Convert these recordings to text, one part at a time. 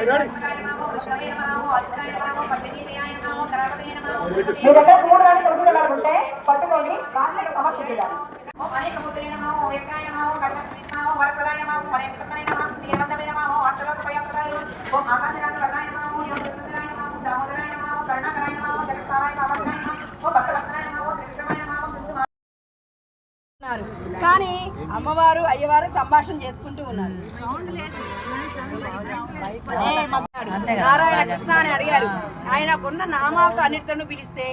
మీ దగ్గర మూడు వేల తులసి దళాలు ఉంటే పట్టుకొని రాష్ట్రానికి సమర్పించాలి ఉన్నారు కానీ అమ్మవారు అయ్యవారు సంభాషణ చేసుకుంటూ ఉన్నారు. నారాయణ కృష్ణ అని అడిగారు. ఆయనకున్న నామాలతో అన్నిటితోనూ పిలిస్తే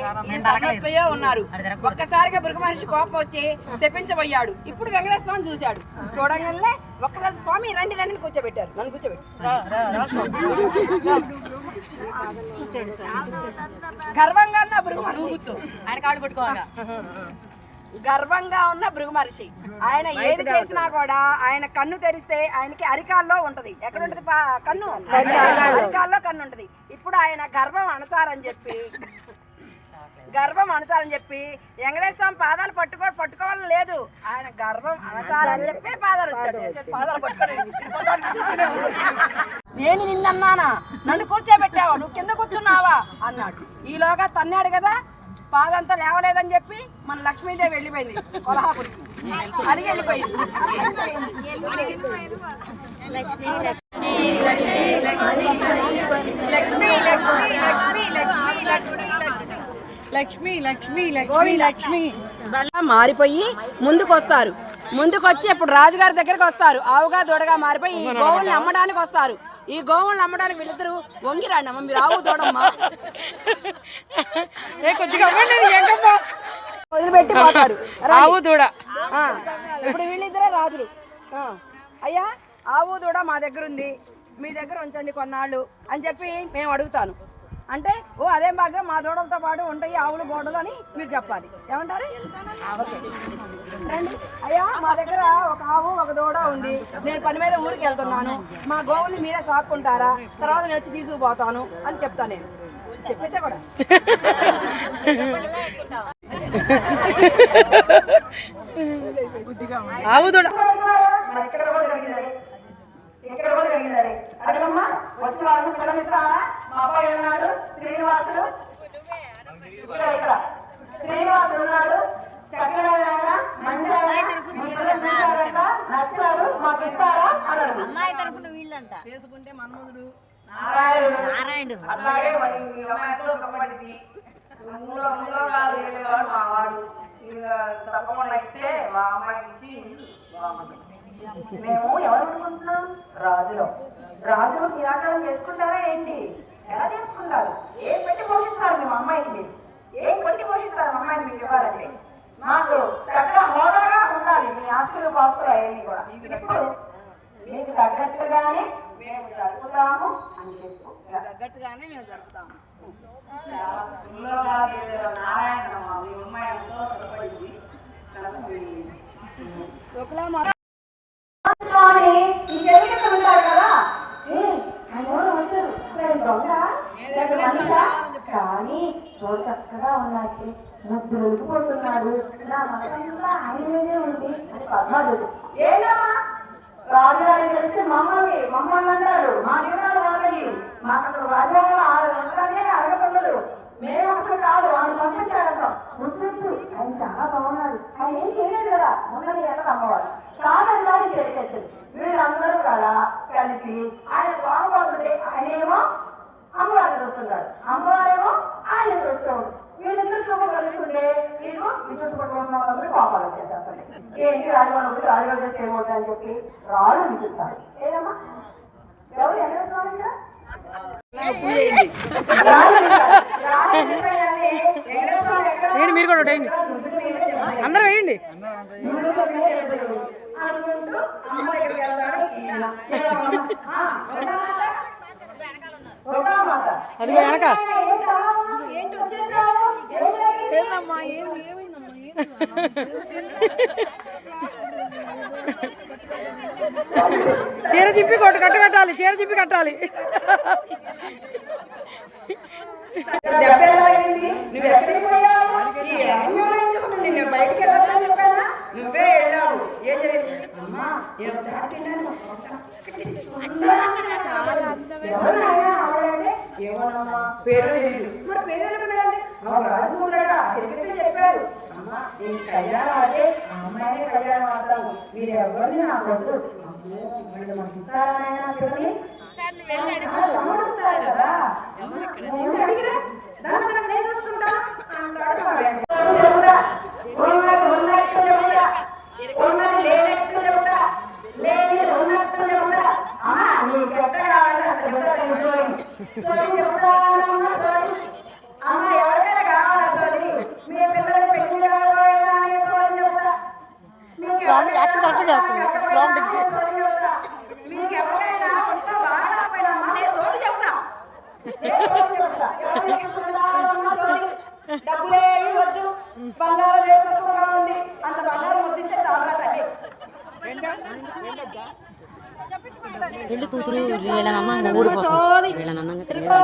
ఉన్నారు. ఒక్కసారిగా బృగ మహర్షి కోపం వచ్చి శపించబోయాడు. ఇప్పుడు వెంకటేశ్వర స్వామి చూశాడు. చూడగానే ఒక్కసారి స్వామి రండి రండి కూర్చోబెట్టారు. నన్ను కూర్చోబెట్టు రా, రా, రా స్వామి. గర్వంగా ఉన్న భృగు మహర్షి కూర్చో ఆయన కాళ్ళు పట్టుకోవాలా గర్వంగా ఉన్న భృగు మహర్షి. ఆయన ఏది చేసినా కూడా ఆయన కన్ను తెరిస్తే ఆయనకి అరికాల్లో ఉంటది. ఎక్కడ ఉంటది కన్ను? అరికాల్లో. కన్ను ఉంటది. ఇప్పుడు ఆయన గర్వం అణచారని చెప్పి గర్వం అణచాలని చెప్పి వెంకటేశ్వర స్వామి పాదాలు పట్టుకో పట్టుకోవాలని లేదు. ఆయన గర్వం అణచాలని చెప్పి పాదాలు పాదాలు నేను నిన్నన్నానా? నన్ను కూర్చోబెట్టావా? నువ్వు కింద కూర్చున్నావా? అన్నాడు. ఈలోగా తన్నాడు కదా. పాదంతా లేవలేదని చెప్పి మన లక్ష్మీదేవి వెళ్ళిపోయింది. కొల్హాపురి. అలిగి వెళ్ళిపోయింది. లక్ష్మి లక్ష్మి లక్ష్మి లక్ష్మి. అలా మారిపోయి ముందుకు వస్తారు ముందుకు వచ్చి ఇప్పుడు రాజుగారి దగ్గరికి వస్తారు. ఆవుగా దూడగా మారిపోయి ఈ గోవుల్ని అమ్మడానికి వస్తారు. ఈ గోవుల్ని అమ్మడానికి వీళ్ళిద్దరు వంగిరండి అమ్మ మీరు ఆవు ఎంకమ్మా వదిలిపెట్టి పోతారు ఆవు దూడ. ఆ, ఇప్పుడు వీళ్ళిద్దరే రాజులు. ఆ, అయ్యా ఆవు దూడ మా దగ్గర ఉంది. మీ దగ్గర ఉంచండి కొన్నాళ్ళు అని చెప్పి మేము అడుగుతాను. అంటే ఓ అదేం బాగా మా దూడలతో పాటు ఉంటాయి ఆవులు గోడలు అని మీరు చెప్పాలి. ఏమంటారు. రండి. అయ్యా మా దగ్గర ఒక ఆవు ఒక ఉంది నేను పని మీద ఊరికి వెళ్తున్నాను. మా గోవుని మీరే సాక్కుంటారా? తర్వాత నేను వచ్చి తీసుకుపోతాను అని చెప్తాను నేను. చెప్పేసా కూడా. ఆవు దూడ. మరి ఇక్కడ కూడా జరిగినది ఇక్కడ కూడా జరిగినది అడగమ్మా. వచ్చి వాళ్ళని పిల్లనిస్తావా మా అబ్బాయి ఉన్నాడు శ్రీనివాసుడు? ఇక్కడ ఇక్కడ. శ్రీనివాసుడు ఉన్నాడు నచ్చారు. మాకు ఇస్తారా. అమ్మాయి తరఫున వీళ్ళంట. చేసుకుంటే మన్మధుడు నారాయణుడు. నారాయణుడు. అట్లాగే మరి ఈ అమ్మాయితో సంబంధించి మూడో మూడో కాదు ఏడేవాడు మా వాడు ఇక తప్పకుండా ఇస్తే మా అమ్మాయికి ఇచ్చి బాగుంది మేము ఎవరు అనుకుంటున్నాం? రాజులో. రాజులు కిరాటం చేసుకుంటారా ఏంటి? ఎలా చేసుకుంటారు? ఏం పెట్టి పోషిస్తారు మేము అమ్మాయికి? మీరు ఏం పెట్టి పోషిస్తారు మా అమ్మాయిని మీకు ఇవ్వాలంటే మాకు తగ్గ హోదాగా ఉండాలి. మీ ఆస్తులు పాస్తులు అవన్నీ కూడా. ఇప్పుడు మీకు తగ్గట్టుగానే మేము జరుపుతాము అని చెప్పు. తగ్గట్టుగానే మేము జరుపుతాము. నారాయణ మీ అమ్మాయి ఎంతో ఈ ఉంటారు కదా? ఆయన ఎవరు వచ్చారు. మనిషా? కానీ చూడ చక్కగా ఉన్నట్టు ముద్దులు ఉడికిపోతున్నాడు నా మనసంతా ఆయన ఉంది అని పద్మాదుడు ఏంటమ్మా? రాజుగారి తెలిసి మమ్మల్ని మమ్మల్ని అంటారు. మా జీవనాలు వాళ్ళని మాకు అసలు రాజుగారు అంటానే అడగకుండా మేము అసలు కాదు వాళ్ళు పంపించారంట. ముద్దు ఆయన చాలా బాగున్నాడు. ఆయన ఏం చేయలేదు కదా? ఉన్నది ఎలా అమ్మవారు. కాదన్నాడు వారి చేసేది. వీళ్ళందరూ కదా కలిసి ఆయన బాగుపడుతుంటే ఆయనేమో అమ్మవారిని చూస్తున్నాడు. అమ్మవారేమో ఆయన చూస్తున్నాడు వీళ్ళిద్దరు చూపు కలుస్తుంటే వీళ్ళు ఈ చుట్టుపక్కల ఉన్న వాళ్ళందరూ కోపాలు వచ్చేసేస్తాయి ఏంటి రాజుగారు వచ్చి రాజుగారు చేస్తే ఏమవుతాయని చెప్పి రాళ్ళు విసురుతారు ఏదమ్మా? ఎవరు ఎక్కడ స్వామి వేయండి మీరు కూడా వేయండి. అందరూ వేయండి. ఏం చీర చింపి కొట్టు కట్టు కట్టాలి చీర చింపి కట్టాలి. నువ్వే వెళ్ళావు ఏం జరిగింది అమ్మా నేను ఒక చాట్ తిన్నాను ఒక చక్కటి ఎవరు నాయనా ఆవిడంటే ఏమోనమ్మా? పేరు తెలియదు మరి పేరు తెలియదంటే ఆవిడ రాజమూలట చరిత్ర చెప్పారు. అమ్మా నేను కళ్యాణం అంటే అమ్మాయినే మీరు ఎవరిని వీళ్ళు మనకి ఇస్తారా నాయనా చాలా కదా. అడిగిరా? దాని నేను ఉన్నట్టు. ఉన్నది లేనట్టు. లేనిది ఉన్నట్టు చెబుతా. అమ్మా, నీకు ఎక్కడ కావాలంటే అక్కడ చెబుతా నేను అమ్మ స్టోరీ చెబుతానమ్మా, ఎవరికైనా కావాలా మీ పిల్లలు పెళ్ళి కావాలా అనే స్టోరీ చెబుతా. మీకు ఎవరికైనా యాక్షన్ కరెక్ట్ చేస్తుంది. కావాలా బాగాలేకపోయినా అమ్మా, నేను స్టోరీ చెబుతా. నేను స్టోరీ చెబుతా. ఎవరికి చెబుతానమ్మా స్టోరీ? డబ్బులేమి వద్దు బంగారం రేటు తక్కువగా ఉంది అంత బంగారం వద్దిస్తే చాలా తల్లి పెళ్ళి కూతురు వీళ్ళనమ్మ ఊడిపోతుంది వీళ్ళనమ్మంగా తెలియదు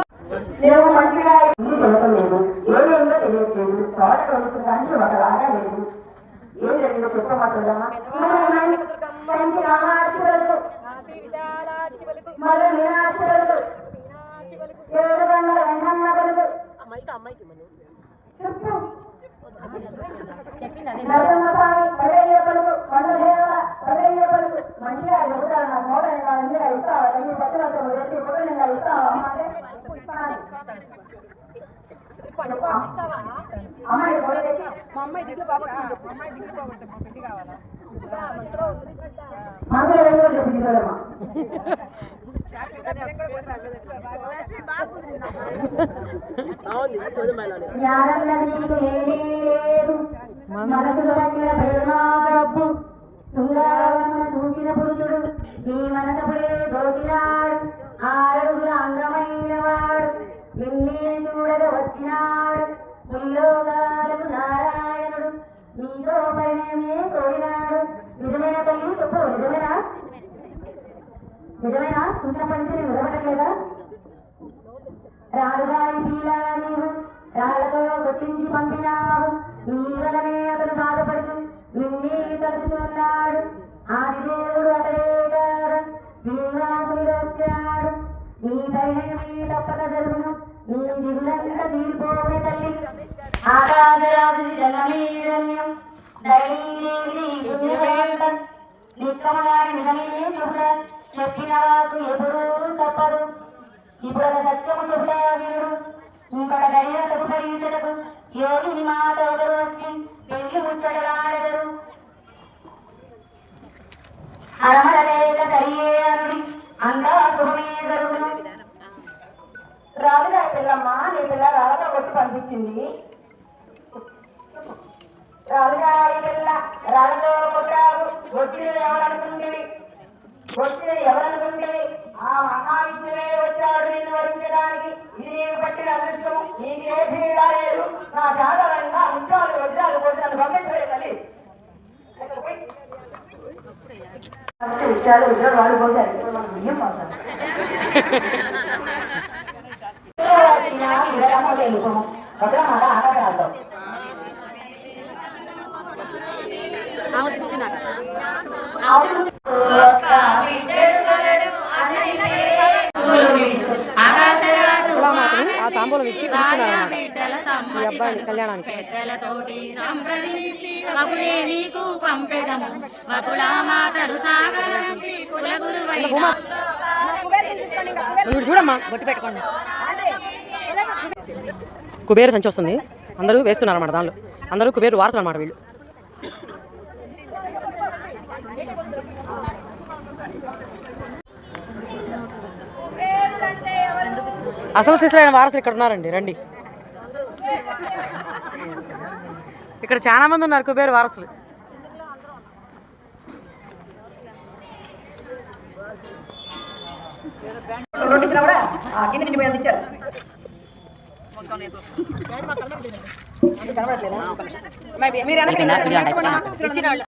నేను మంచిగా ఏమీ తెలియలేదు ఏమేందో తెలియట్లేదు తోట కొలుచుకోవడానికి ఒకలాగా లేదు. ఏం జరిగిందో చెప్పమ్మా సోదమ్మా మంచి రామార్చులకు మరో మీనార్చులకు ఏడు గంటల వెంకన్న కొడుకు చెప్పు నరసింహ స్వామి పదయ్య పలుకు కొండదేవ పదయ్య పలుకు మంచిగా చెబుతాను నాకు మూట నిండా నిండుగా ఇస్తావా తల్లి పక్కన ఎత్తి మూట నిండా ఇస్తావా అమ్మ అంటే ఇస్తాను. చెప్పు. అమ్మాయి ఫోన్ చేసి మందులు ఏదో చెప్పి తీసుకోదమ్మా జ్ఞానన్నది నీకు ఏమీ లేదు మనసులో పట్టిన ప్రేమ చూసిన పురుషుడు. నీ మనసుపై దోచినాడు నిజమేనా? చూసినప్పటి నుంచి నేను నిలబడట్లేదా? రాలుగాయి పీలా నీవు రాళ్ళతో కొట్టించి పంపినావు. నీ వలనే అతను బాధపడుచు నిన్నే తలుచుచున్నాడు. ఆదిదేవుడు అతడే కాదు శ్రీనివాసుడు వచ్చాడు. నీ దైనమే తప్పక జరుగును నీ దిగులంతా తీరిపోవే తల్లి. ఆకాశరాజు జలమీరణ్యం దైవీదేవి పుణ్యమంతం నిక్కమగాని నిజమే చూడ చెప్పిన వాకు ఎప్పుడూ తప్పదు. ఇప్పుడు ఒక సత్యము చెబుతా వీరుడు. ఇంకొక దయ భరించటకు యోగిని మాట ఒకరు వచ్చి పెళ్ళి ముచ్చటలాడెదరు అరమరలేక సరియే అనుడి అంతా శుభమే జరుగును. రాదుగా పిల్లమ్మ నీ పిల్ల రాళ్ళతో కొట్టి పంపించింది. రాదుగా ఈ పిల్ల రాళ్ళతో కొట్టావు వచ్చినది ఎవరనుకుంటేవి వచ్చినది ఎవరనుకుంటేవి ఆ మహావిష్ణువే వచ్చాడు నిన్ను వరించడానికి. ఇది నీకు పట్టిన అదృష్టము. నీకు ఏ పీడ లేదు. నా జాతరంగా ఉత్సవాలు వజ్రాలు భోజనాలు పంపించలే తల్లి. ఇచ్చారు ఉద్యోగం వాళ్ళు పోసారు ఇప్పుడు మనం బియ్యం పోతాం. భద్రమాట ఆటగాడతాం కులమాతను ఆ తాంబూలం ఇచ్చి పిలుస్తున్నారు ఈ అబ్బాయిని కళ్యాణానికి. పెద్దలతోటి సంప్రదించి వకులే నీకు పంపెదము. వకుల మాతలు సాగరంపి కుల గురువైన. నువ్వు చూడమ్మా. బొట్టు పెట్టుకోండి. కుబేరు సంచి వస్తుంది. అందరూ వేస్తున్నారు అన్నమాట దానిలో. అందరూ కుబేరు వారసులు అన్నమాట వీళ్ళు. అసలు శిశులైన వారసులు ఇక్కడ ఉన్నారండి. రండి. ఇక్కడ చాలా మంది ఉన్నారు కుబేరు వారసులు.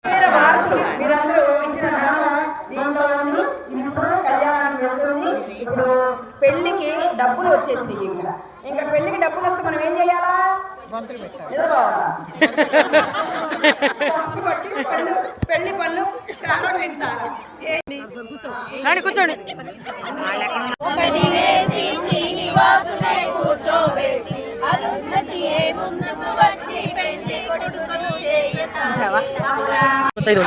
మీరు మీరందరూ ఇచ్చిన దీంట్లో ఇప్పుడు కళ్యాణానికి వెళ్తుంది ఇప్పుడు పెళ్ళికి డబ్బులు వచ్చేసింది ఇంకా. ఇంకా పెళ్ళికి డబ్బులు వస్తే మనం ఏం చేయాలా? పెళ్ళి పళ్ళు ప్రారంభించాలా కూర్చోండి. ఒకటి వేసి శ్రీనివాసుని కూర్చోబెట్టి అరుంధతియే ముందుకు వచ్చి పెళ్ళి కొడుకును చేయసాగావా ఐదు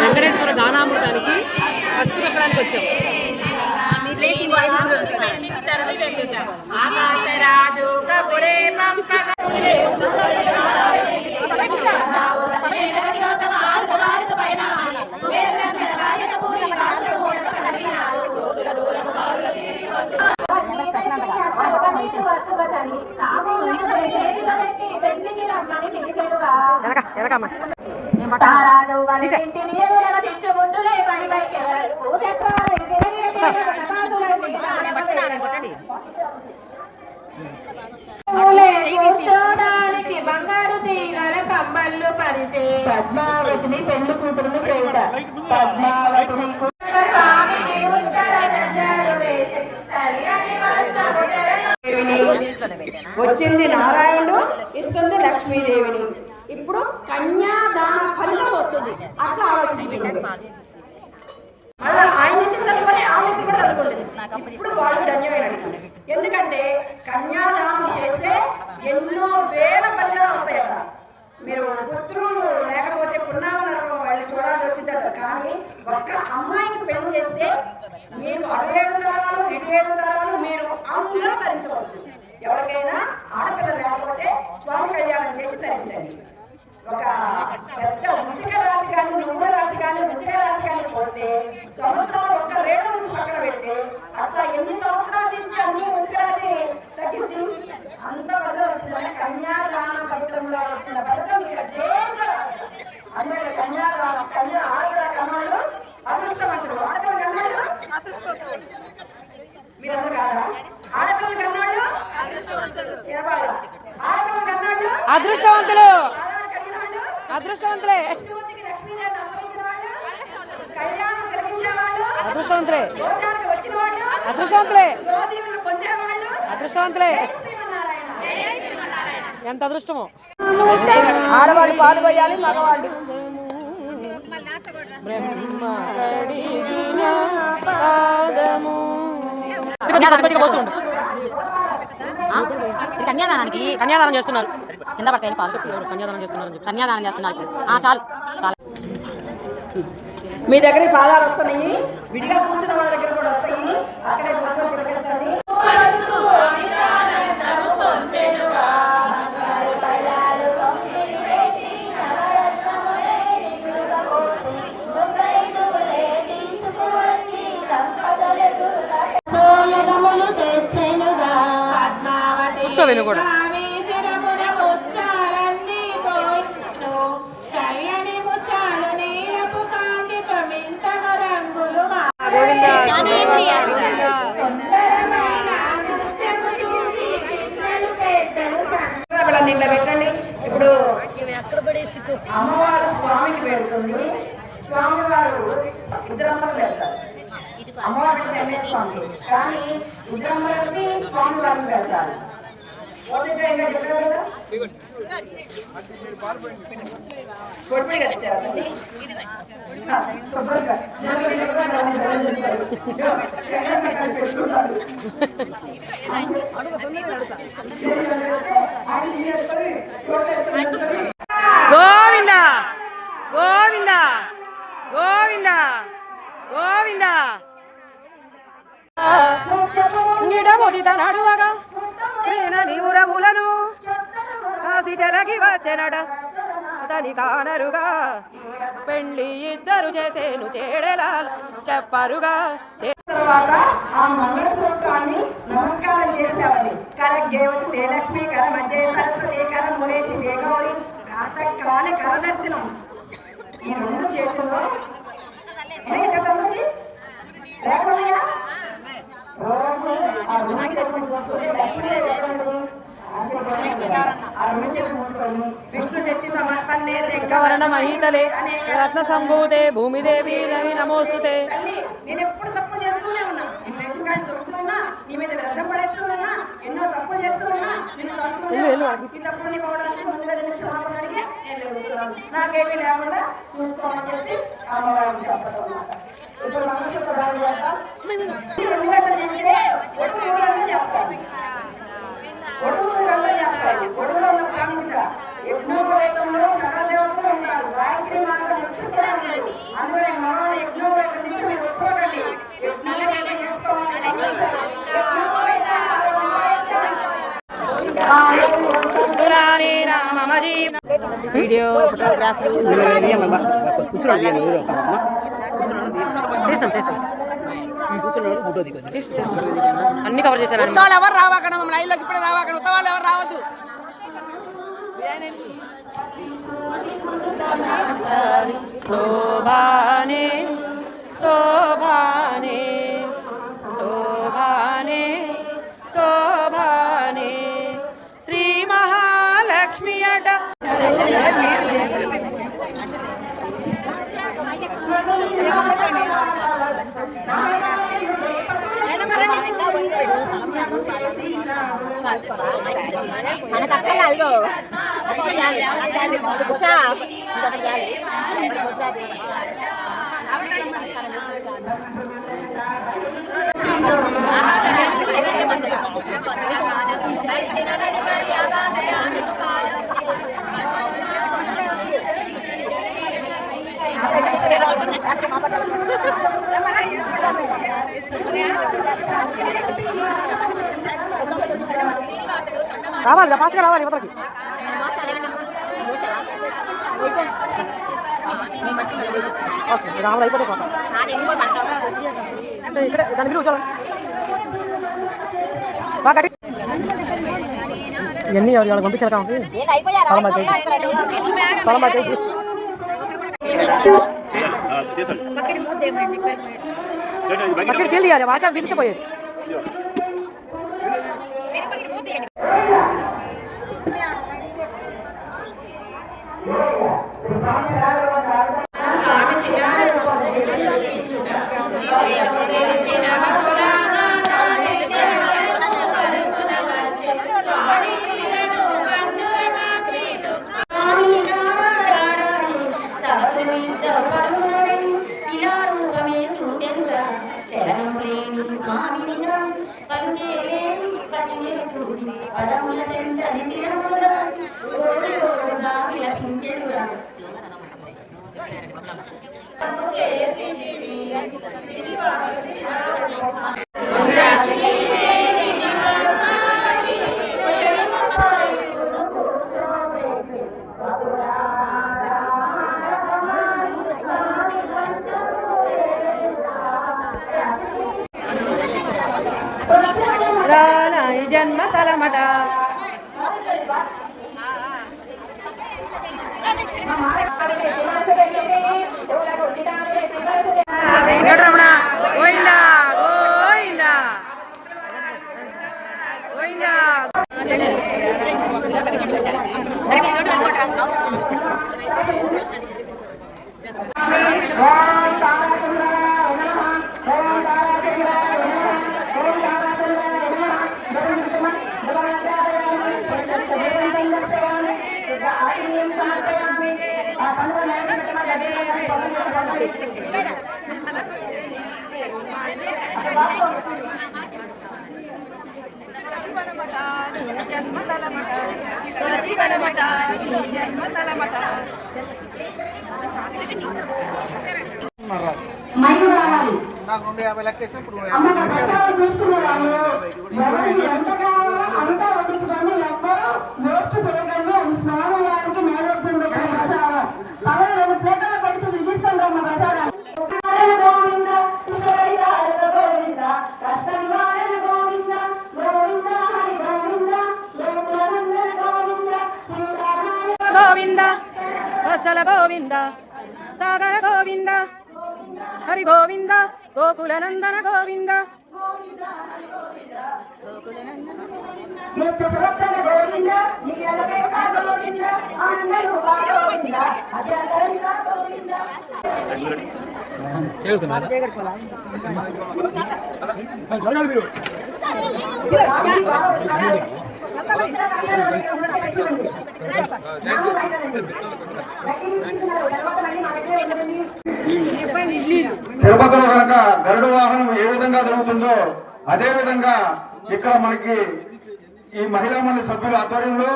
వెంకటేశ్వర గానామృతానికి పసుపు వచ్చాం. ఆకాశరాజు కపురే పంపగా తారాజు వాళ్ళ ఇంటిని ఎదురెల పై పైకి భూచక్రాలు కూర్చోడానికి బంగారు తీగల కమ్మళ్ళు పరిచే పద్మావతిని పెళ్ళి కూతురుని చేయుట. పద్మావతిని వచ్చింది నారాయణుడు ఇస్తుంది లక్ష్మీదేవిని. ఇప్పుడు కన్యాదాన ఫలితం వస్తుంది. అట్లా ఆలోచించుకోండి మళ్ళీ ఆయన చదువుకొని ఆమె కూడా చదువుకుంటుంది ఇప్పుడు వాళ్ళు ధన్యమైన ఎందుకంటే కన్యాదానం చేస్తే ఎన్నో వేల ఫలితాలు వస్తాయి అక్కడ మీరు పుత్రులు లేకపోతే పున్నామనరం వాళ్ళు చూడాల్సి వచ్చిందట కానీ ఒక్క అమ్మాయికి పెళ్ళి చేస్తే మీకు అటు ఏడు తరాలు ఇటు ఏడు తరాలు మీరు అందరూ ధరించవచ్చు ఎవరికైనా ఆడపిల్ల లేకపోతే స్వామి కళ్యాణం చేసి ధరించండి ఒక పెద్ద ఉచిక శ్రీమన్నారాయణ. ఎంత అదృష్టమో. ఆడవాళ్ళు పాలు పోయాలి మగవాళ్ళు. కన్యాదానానికి కన్యాదానం చేస్తున్నారు. కింద పడతాయి పాలు ఎవరు? కన్యాదానం చేస్తున్నారని చెప్పి. కన్యాదానం చేస్తున్నారు చాలు. చాలు. మీ దగ్గర పాదాలు వస్తున్నాయి. విడిగా కూర్చున్న వాళ్ళ దగ్గర కూడా వస్తాయి. అక్కడే వీళ్ళని ఇట్లా కూడా ఇప్పుడు అమ్మవారు స్వామికి పెడుతుంది స్వామి వారు ఇద్దరమ్మలు పెడతారు. అమ్మవారు స్వామి కానీ ఇద్దరమ్మలకి స్వామి వారిని పెడతారు. గోవింద! గోవింద! గోవింద! గోవింద! నిడమొడిత నడువగా క్రీన నీవురములను కాసి చెలగి వచ్చెనడ అతని కానరుగా పెళ్ళి ఇద్దరు చేసేను చేడేలా చెప్పరుగా. తర్వాత ఆ మంగళ సూత్రాన్ని నమస్కారం చేసేవాడి కరగేవసి దేలక్ష్మి కర మధ్య సరస్వతి కర మునేటి దేగౌరి ప్రాతకాల కరదర్శనం. ఈ రెండు చేతుల్లో చెప్పండి లేకపోయా రోజు ఆ రెండు చేతులు మూసుకొని లక్ష్మీదేవి ఎక్కడుంది? ఆ చేతులు ఆ రెండు చేతులు మూసుకొని విష్ణు శక్తి సమర్పణే వర్ణ మహీతలే రత్న సంభూతే భూమిదేవి రవి నమోస్తుతే నేను ఎప్పుడు తప్పు చేస్తూనే ఉన్నా నేను లేచిన కాడి దొరుకుతున్నా నీ మీద వ్యర్థం పడేస్తున్నా ఎన్నో తప్పులు చేస్తున్నా ఉన్నా. ఈ తప్పుని పోవడానికి ముందుగా నేను అడిగి నేను నాకేమీ లేకుండా చూసుకోమని చెప్పి అమ్మవారిని చెప్పడం. ఇప్పుడు చేస్తే ఉంటారు గాయత్రి లేదు అందుకని తీసి మీరు ఒప్పుకోకండి చేసుకోవాలి రామ జీవ వీడియో ఫోటోగ్రాఫ్లు తీస్తాం, తీస్తాం. అన్ని కవర్ చేశాను ఉత్తవాళ్ళు ఎవరు రావాకన మమ్మల్ని లైవ్లోకి ఇప్పుడే రావాకన ఉత్తవాళ్ళు ఎవరు రావద్దు? శోభానే శోభానే శోభానే శోభానే. శ్రీ మహాలక్ష్మి అట. మనకు అక్కడ అల్లు ఉషా రావాలి ఫాస్ట్గా రావాలి ఇవతలకి. ఓకే రావాలి అయిపోతే ఇక్కడ దాని మీద కూర్చోవాలి. బాగా ఇవన్నీ ఎవరు ఎవరు పంపించారు కాబట్టి సలం అక్కడ చేయాలి తీసుకుపోయేది சாமி జన్మ స్థలమట వెంకటరమణ గోవిందా గోవిందా గోవిందా ఓం తారాచంద్రాయ నమః ఓం తారాచంద్రాయ నమః ఓం తారాచంద్రాయ నమః జగన్నిచ్చమ జగన్నాథాయామి పరిచయం సందర్శయామి సిద్ధ ఆచర్యం సమర్పయామి ఆ పనుల నాయకత్వ గడ్డయామి పనులు పనులు మైలు రావాలి అమ్మ ప్రసాదం తీసుకునే వాళ్ళు గోవింద సాగర గోవింద హరి గోవింద గోకుల నందన గోవింద గోవింద తిరుపతిలో కనుక గరుడ వాహనం ఏ విధంగా జరుగుతుందో అదే విధంగా ఇక్కడ మనకి ఈ మహిళా మండలి సభ్యుల ఆధ్వర్యంలో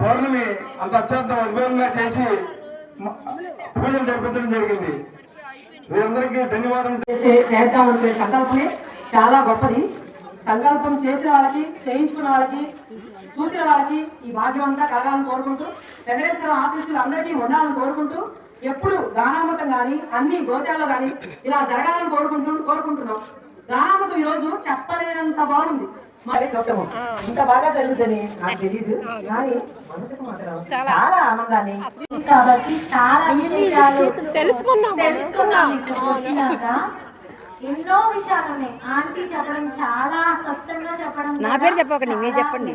పౌర్ణమి అంత అత్యంత వైభవంగా చేసి పూజలు జరిపించడం జరిగింది. వీరందరికీ ధన్యవాదం. చేసే- చేద్దామనుకునే సంకల్పమే చాలా గొప్పది. సంకల్పం చేసిన వాళ్ళకి చేయించుకున్న వాళ్ళకి చూసిన వాళ్ళకి ఈ భాగ్యం అంతా కలగాలని కోరుకుంటూ వెంకటేశ్వర ఆశీస్సులు అందరికీ ఉండాలని కోరుకుంటూ ఎప్పుడు గానామతం కానీ అన్ని గోశాల్లో కానీ ఇలా జరగాలని కోరుకుంటూ కోరుకుంటున్నాం. గానామతం ఈ రోజు చెప్పలేనంత బాగుంది. మరి చెప్పము ఇంత బాగా జరుగుతుంది నాకు తెలియదు కానీ మనసుకు మాత్రం చాలా. ఆనందాన్ని. కాబట్టి చాలా తెలుసుకున్నాం ఎన్నో విషయాలు ఉన్నాయి. ఆంటీ చెప్పడం చాలా స్పష్టంగా చెప్పడం నా పేరు చెప్పకండి మీరు చెప్పండి.